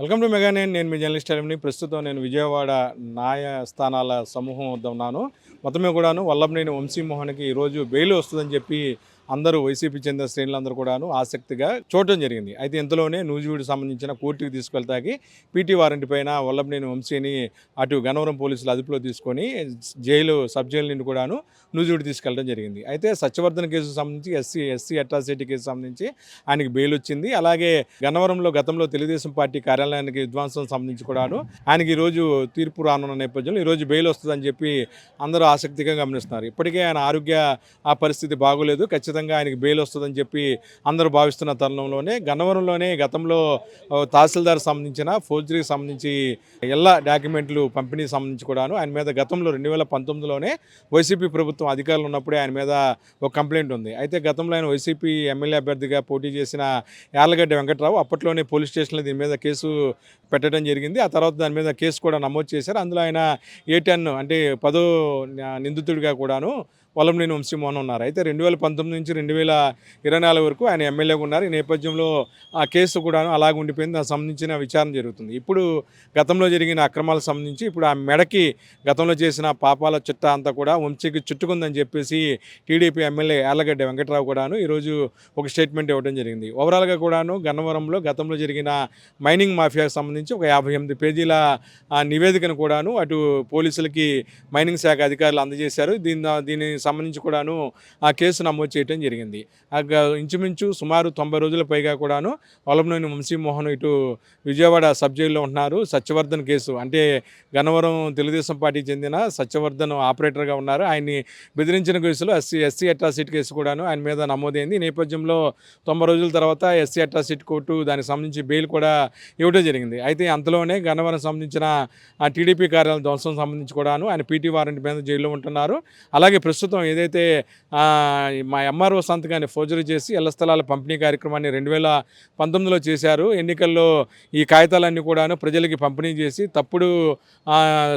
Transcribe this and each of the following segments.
Welcome to mega నేను నేను మీ journalist అలిమిని ప్రస్తుతం నేను విజయవాడ న్యాయస్థానాల సమూహం వద్ద ఉన్నాను. మొత్తమే కూడాను వల్లభనేని వంశీమోహన్కి ఈరోజు బెయిల్ వస్తుందని చెప్పి అందరూ వైసీపీ చెందిన శ్రేణులందరూ కూడాను ఆసక్తిగా చూడటం జరిగింది. అయితే ఇంతలోనే నూజివీడు సంబంధించిన కోర్టుకి తీసుకెళ్తాకి పీటీ వారెంట్ పైన వల్లభనేని వంశీని అటు గనవరం పోలీసులు అదుపులో తీసుకొని జైలు సబ్ జైలు నుండి కూడాను నూజివీడు తీసుకెళ్ళడం జరిగింది. అయితే సత్యవర్ధన్ కేసుకు సంబంధించి ఎస్సీ ఎస్సీ అట్రాసిటీ కేసు సంబంధించి ఆయనకి బెయిల్ వచ్చింది. అలాగే గన్నవరంలో గతంలో తెలుగుదేశం పార్టీ కార్యాలయానికి విధ్వంసం సంబంధించి కూడాను ఆయనకి ఈరోజు తీర్పు రానున్న నేపథ్యంలో ఈరోజు బెయిల్ వస్తుందని చెప్పి అందరూ ఆసక్తిగా గమనిస్తున్నారు. ఇప్పటికే ఆయన ఆరోగ్య ఆ పరిస్థితి బాగోలేదు. ఖచ్చితంగా ఆయనకి బెయిల్ వస్తుందని చెప్పి అందరూ భావిస్తున్న తరుణంలోనే గన్నవరంలోనే గతంలో తహసీల్దార్ సంబంధించిన ఫోర్జరీకి సంబంధించి ఎలా డాక్యుమెంట్లు పంపిణీకి సంబంధించి కూడాను ఆయన మీద గతంలో రెండు వేల పంతొమ్మిదిలోనే వైసీపీ ప్రభుత్వం అధికారులు ఉన్నప్పుడే ఆయన మీద ఒక కంప్లైంట్ ఉంది. అయితే గతంలో ఆయన వైసీపీ ఎమ్మెల్యే అభ్యర్థిగా పోటీ చేసిన యార్లగడ్డ వెంకట్రావు అప్పట్లోనే పోలీస్ స్టేషన్లో దీని మీద కేసు పెట్టడం జరిగింది. ఆ తర్వాత దాని మీద కేసు కూడా నమోదు చేశారు. అందులో ఆయన ఏ టెన్ అంటే పదో నిందితుడిగా కూడాను పొలంనేని వంశీమోహన్ ఉన్నారు. అయితే రెండు వేల పంతొమ్మిది నుంచి రెండు వేల ఇరవై నాలుగు వరకు ఆయన ఎమ్మెల్యేగా ఉన్నారు. ఈ నేపథ్యంలో ఆ కేసు కూడాను అలాగ ఉండిపోయింది. దానికి సంబంధించిన విచారణ జరుగుతుంది. ఇప్పుడు గతంలో జరిగిన అక్రమాలకు సంబంధించి ఇప్పుడు ఆ మెడకి గతంలో చేసిన పాపాల చుట్ట అంతా కూడా వంశీకి చుట్టుకుందని చెప్పేసి టీడీపీ ఎమ్మెల్యే యార్లగడ్డ వెంకట్రావు కూడాను ఈరోజు ఒక స్టేట్మెంట్ ఇవ్వడం జరిగింది. ఓవరాల్గా కూడాను గన్నవరంలో గతంలో జరిగిన మైనింగ్ మాఫియాకు సంబంధించి ఒక యాభై ఎనిమిది పేజీల ఆ నివేదికను కూడాను అటు పోలీసులకి మైనింగ్ శాఖ అధికారులు అందజేశారు. దీని దీని సంబంధించి కూడాను ఆ కేసు నమోదు చేయడం జరిగింది. ఆ గ- ఇంచుమించు సుమారు తొంభై రోజుల పైగా కూడాను వలంనేని వంశీమోహన్ ఇటు విజయవాడ సబ్ జైల్లో ఉంటున్నారు సత్యవర్ధన్ కేసు అంటే గన్నవరం తెలుగుదేశం పార్టీకి చెందిన సత్యవర్ధన్ ఆపరేటర్గా ఉన్నారు. ఆయన్ని బెదిరించిన కేసులో ఎస్సీ ఎస్సీ అట్రాసిటీ కేసు కూడాను ఆయన మీద నమోదైంది. ఈ నేపథ్యంలో తొంభై రోజుల తర్వాత ఎస్సీ అట్రాసిటీ కోర్టు దానికి సంబంధించి బెయిల్ కూడా ఇవ్వడం జరిగింది. అయితే అంతలోనే గన్నవరం సంబంధించిన టీడీపీ కార్యాలయం ధ్వంసం సంబంధించి కూడాను ఆయన పీటీ వారెంట్ మీద జైల్లో ఉంటున్నారు. అలాగే ప్రస్తుతం ఏదైతే మా ఎంఆర్ఓ సంతకాన్ని ఫోర్జరీ చేసి ఇళ్ళ స్థలాల పంపిణీ కార్యక్రమాన్ని రెండు వేల పంతొమ్మిదిలో చేశారు. ఎన్నికల్లో ఈ కాగితాలన్నీ కూడాను ప్రజలకి పంపిణీ చేసి తప్పుడు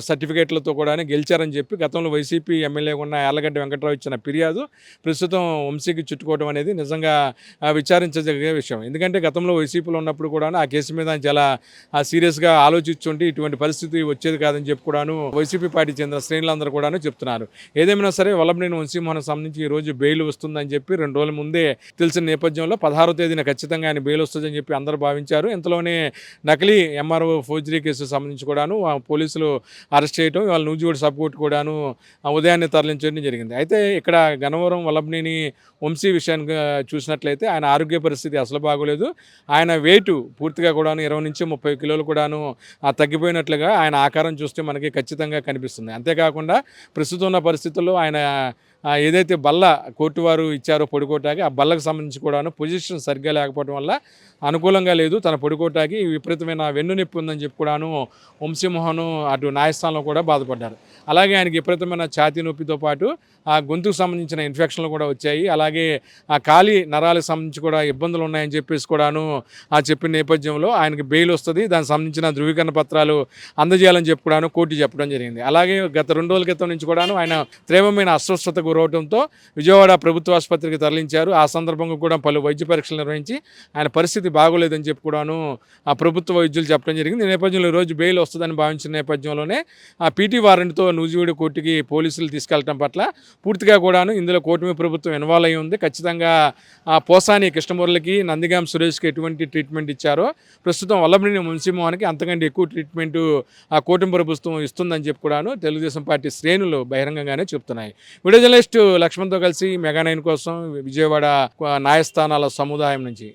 సర్టిఫికేట్లతో కూడా గెలిచారని చెప్పి గతంలో వైసీపీ ఎమ్మెల్యే ఉన్న యార్లగడ్డ వెంకటరావు ఇచ్చిన ఫిర్యాదు ప్రస్తుతం వంశీకి చుట్టుకోవడం అనేది నిజంగా విచారించదగిన విషయం. ఎందుకంటే గతంలో వైసీపీలో ఉన్నప్పుడు కూడా ఆ కేసు మీద చాలా సీరియస్గా ఆలోచించుంటే ఇటువంటి పరిస్థితి వచ్చేది కాదని చెప్పి కూడాను వైసీపీ పార్టీ చెందిన శ్రేణులందరూ కూడాను చెప్తున్నారు. ఏదేమైనా సరే వల్లభనేని వంశీమోహన్ సంబంధించి ఈ రోజు బెయిల్ వస్తుందని చెప్పి రెండు రోజుల ముందే తెలిసిన నేపథ్యంలో పదహారో తేదీన ఖచ్చితంగా ఆయన బెయిల్ వస్తుందని చెప్పి అందరూ భావించారు. ఇంతలోనే నకిలీ ఎంఆర్ఓ ఫోర్జరీ కేసు సంబంధించి కూడాను పోలీసులు అరెస్ట్ చేయడం వాళ్ళ నూజివీడు సబ్ కోర్టు కూడాను ఉదయాన్నే తరలించడం జరిగింది. అయితే ఇక్కడ గనవరం వల్లభనేని వంశీ విషయానికి చూసినట్లయితే ఆయన ఆరోగ్య పరిస్థితి అసలు బాగోలేదు. ఆయన వెయిట్ పూర్తిగా కూడాను ఇరవై నుంచి ముప్పై కిలోలు కూడాను ఆ తగ్గిపోయినట్లుగా ఆయన ఆకారం చూస్తే మనకి ఖచ్చితంగా కనిపిస్తుంది. అంతేకాకుండా ప్రస్తుతం ఉన్న పరిస్థితుల్లో ఆయన ఏదైతే బల్ల కోర్టు వారు ఇచ్చారో పొడికోటాకి ఆ బల్లకు సంబంధించి కూడాను పొజిషన్ సరిగ్గా లేకపోవడం వల్ల అనుకూలంగా లేదు. తన పొడికోటాకి విపరీతమైన వెన్ను నొప్పి ఉందని చెప్పి కూడాను వంశీమోహన్ అటు న్యాయస్థానంలో కూడా బాధపడ్డారు. అలాగే ఆయనకి విపరీతమైన ఛాతీ నొప్పితో పాటు ఆ గొంతుకు సంబంధించిన ఇన్ఫెక్షన్లు కూడా వచ్చాయి. అలాగే ఆ ఖాళీ నరాలకు సంబంధించి కూడా ఇబ్బందులు ఉన్నాయని చెప్పేసి కూడాను ఆ చెప్పిన నేపథ్యంలో ఆయనకి బెయిల్ వస్తుంది. దానికి సంబంధించిన ధృవీకరణ పత్రాలు అందజేయాలని చెప్పి కూడాను కోర్టు చెప్పడం జరిగింది. అలాగే గత రెండు రోజుల క్రితం నుంచి కూడాను ఆయన తీవ్రమైన అస్వస్థతకు గురవడంతో విజయవాడ ప్రభుత్వ ఆసుపత్రికి తరలించారు. ఆ సందర్భంగా కూడా పలు వైద్య పరీక్షలు నిర్వహించి ఆయన పరిస్థితి బాగోలేదని చెప్పి కూడాను ఆ ప్రభుత్వ వైద్యులు చెప్పడం జరిగింది. ఈ నేపథ్యంలో ఈరోజు రోజు బెయిల్ వస్తుందని భావించిన నేపథ్యంలోనే ఆ పీటీ వారెంట్తో నూజివీడు కోర్టుకి పోలీసులు తీసుకెళ్ళడం పట్ల పూర్తిగా కూడాను ఇందులో కూటమి ప్రభుత్వం ఇన్వాల్వ్ అయి ఉంది. ఖచ్చితంగా ఆ పోసాని కృష్ణమురళికి నందిగాం సురేష్కి ఎటువంటి ట్రీట్మెంట్ ఇచ్చారో ప్రస్తుతం వల్లభనేని వంశీమోహన్కి అంతకంటే ఎక్కువ ట్రీట్మెంట్ ఆ కూటమి ప్రభుత్వం ఇస్తుందని చెప్పి కూడాను తెలుగుదేశం పార్టీ శ్రేణులు బహిరంగంగానే చెప్తున్నాయి వీడియో జర్నలిస్ట్ లక్ష్మణ్తో కలిసి మెగా నైన్ కోసం విజయవాడ న్యాయస్థానాల సముదాయం నుంచి